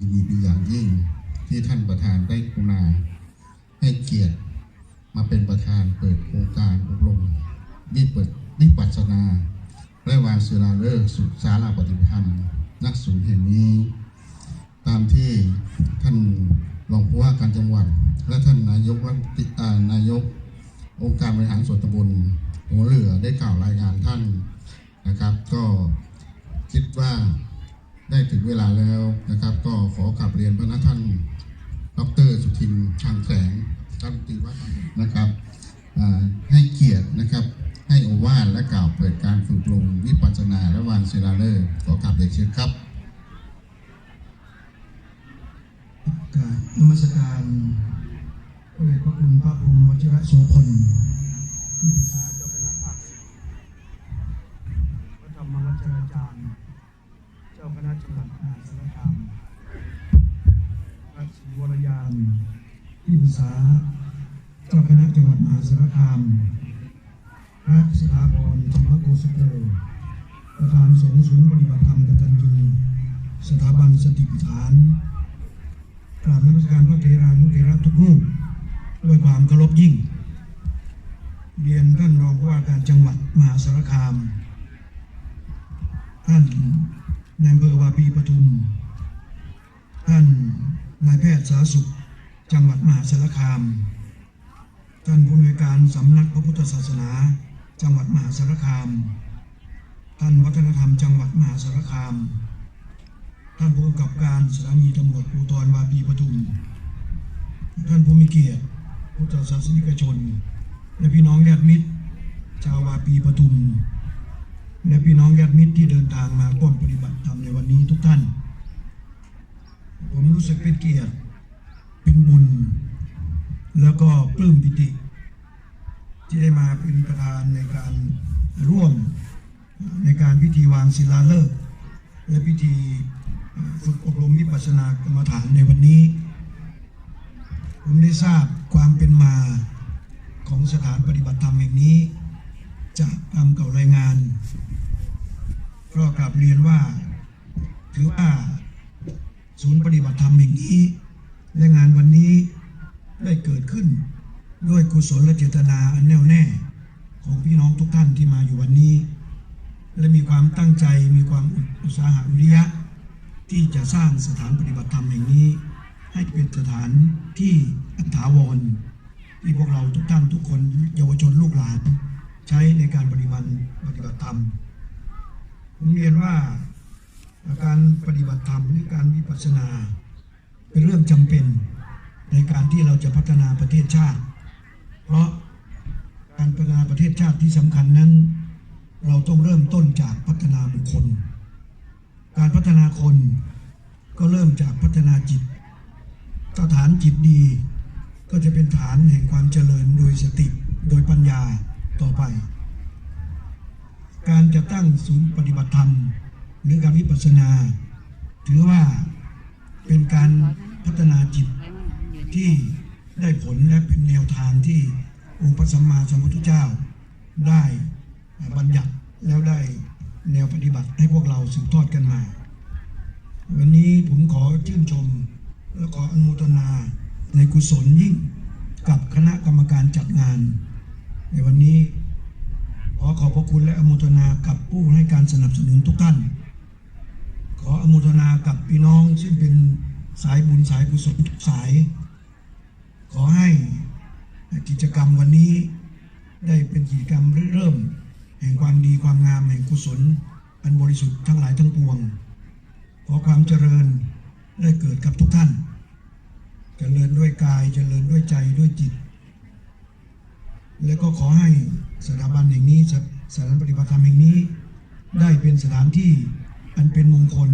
ดีเป็นอย่างยิ่งที่ท่านประธานได้กรุณา ให้เกียรติมาเป็นประธานเปิดโครงการอบรมวิปัสวิปัสนา และวางศิลาฤกษ์สุสาราปฏิบัติธรรม นักศูนย์แห่งนี้ ตามที่ท่านรองผู้ว่าการจังหวัด และท่านนายกรัฐนตรีอ่านายก องค์การบริหารส่วนตำบลหัวเรือได้กล่าวรายงานท่านนะครับ ก็คิดว่า ได้ถึงเวลาแล้วนะครับ ก็ขอกลับเรียนพระนักท่านดรสุทินทางแสงรัฐมนตีว่านะครับให้เกียรตินะครับ ให้อวาทและกล่าวเปิดการฝึกลงวิปัสสนาและวางศิลาฤกษ์ขอกลับเรียนเชิญครับกาบนมัสการพระเดชพระคุณพระพรหมวชิระโสพลที่ปรึกษาเจ้าคณะภาคสิบพระธรรมวัชราจารย์ เจ้าคณะจังหวัดมหาสารคามพระศรีวรยาน ที่ปรึกษา เจ้าคณะจังหวัดมหาสารคาม พระสถาพรธรรมโกสโกประธานสงฆ์ศูนย์ปฏิบัติธรรมกตัญญูสถาบันสติปัฏฐานกราบนมัสการพระเทรานุเทระทุกรูปด้วยความเคารพยิ่ง เรียนท่านรองผู้ว่าการจังหวัดมหาสารคาม ท่านนายอำเภอวาปีปทุม ท่านนายแพทย์สาธารณสุข จังหวัดมหาสารคาม ท่านผู้อำนวยการสำนักพระพุทธศาสนา จังหวัดมหาสารคาม ท่านวัฒนธรรมจังหวัดมหาสารคาม ท่านผู้กำกับการสถานีตำรวจภูธรวาปีปทุม ท่านผู้มีเกียรติพุทธศาสนิกชน และพี่น้องญาติมิตร ชาววาปีปทุม และพี่น้องญาติมิตรที่เดินทางมาร่วมปฏิบัติธรรมในวันนี้ทุกท่าน ผมรู้สึกเป็นเกียรติ เป็นบุญ แล้วก็ปลื้มปิติ ที่ได้มาเป็นประธานในการร่วมในการพิธีวางศิลาฤกษ์และพิธีฝึกอบรมวิปัสสนากรรมฐานในวันนี้ ผมได้ทราบความเป็นมาของสถานปฏิบัติธรรมแห่งนี้ จากคำเก่ารายงาน ก็กลับเรียนว่า ถือว่าศูนย์ปฏิบัติธรรมแห่งนี้ และงานวันนี้ได้เกิดขึ้น ด้วยกุศลและเจตนาอันแน่วแน่ ของพี่น้องทุกท่านที่มาอยู่วันนี้ และมีความตั้งใจมีความอุตสาหะวิริยะ ที่จะสร้างสถานปฏิบัติธรรมแห่งนี้ ให้เป็นสถานที่อันถาวรที่พวกเราทุกท่านทุกคนเยาวชนลูกหลาน ใช้ในการปฏิบัติปฏิบัติธรรมผมเรียนว่าการปฏิบัติธรรมหรือการวิปัสสนา เป็นเรื่องจำเป็นในการที่เราจะพัฒนาประเทศชาติ เพราะการพัฒนาประเทศชาติที่สำคัญนั้น เราต้องเริ่มต้นจากพัฒนาบุคคล การพัฒนาคนก็เริ่มจากพัฒนาจิตถ้าฐานจิตดีก็จะเป็นฐานแห่งความเจริญโดยสติโดยปัญญาต่อไป การจะตั้งศูนย์ปฏิบัติธรรม หรือการวิปัสสนา ถือว่า เป็นการพัฒนาจิตที่ได้ผลและเป็นแนวทางที่องค์พระสัมมาสัมพุทธเจ้า ได้บัญญัติแล้วได้แนวปฏิบัติให้พวกเราสืบทอดกันมา วันนี้ผมขอชื่นชมและขออนุโมทนาในกุศลยิ่งกับคณะกรรมการจัดงาน ในวันนี้ขอขอบพระคุณและอนุโมทนากับผู้ให้การสนับสนุนทุกท่าน ขออนุโมทนากับพี่น้องซึ่งเป็นสายบุญสายกุศลทุกสาย ขอให้กิจกรรมวันนี้ได้เป็นกิจกรรมเริ่ม แห่งความดีความงามแห่งกุศล อันบริสุทธิ์ทั้งหลายทั้งปวง ขอความเจริญได้เกิดกับทุกท่าน เจริญด้วยกายเจริญด้วยใจด้วยจิต และก็ขอให้สถาบันแห่งนี้สสถานปฏิบัติธรรมแห่งนี้ ได้เป็นสถานที่ อันเป็นมงคล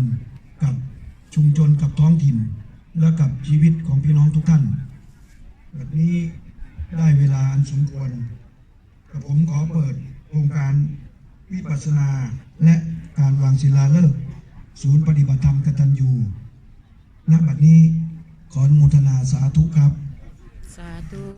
กับชุมชนกับท้องถิ่น และกับชีวิตของพี่น้องทุกท่านแบบนี้ได้เวลาอันสมควรกับผมขอเปิดโครงการวิปัสสนาและการวางศิลาฤกษ์ศูนย์ปฏิบัติธรรมกตัญญูณบัดนี้ขออนุโมทนาสาธุครับ สาธุ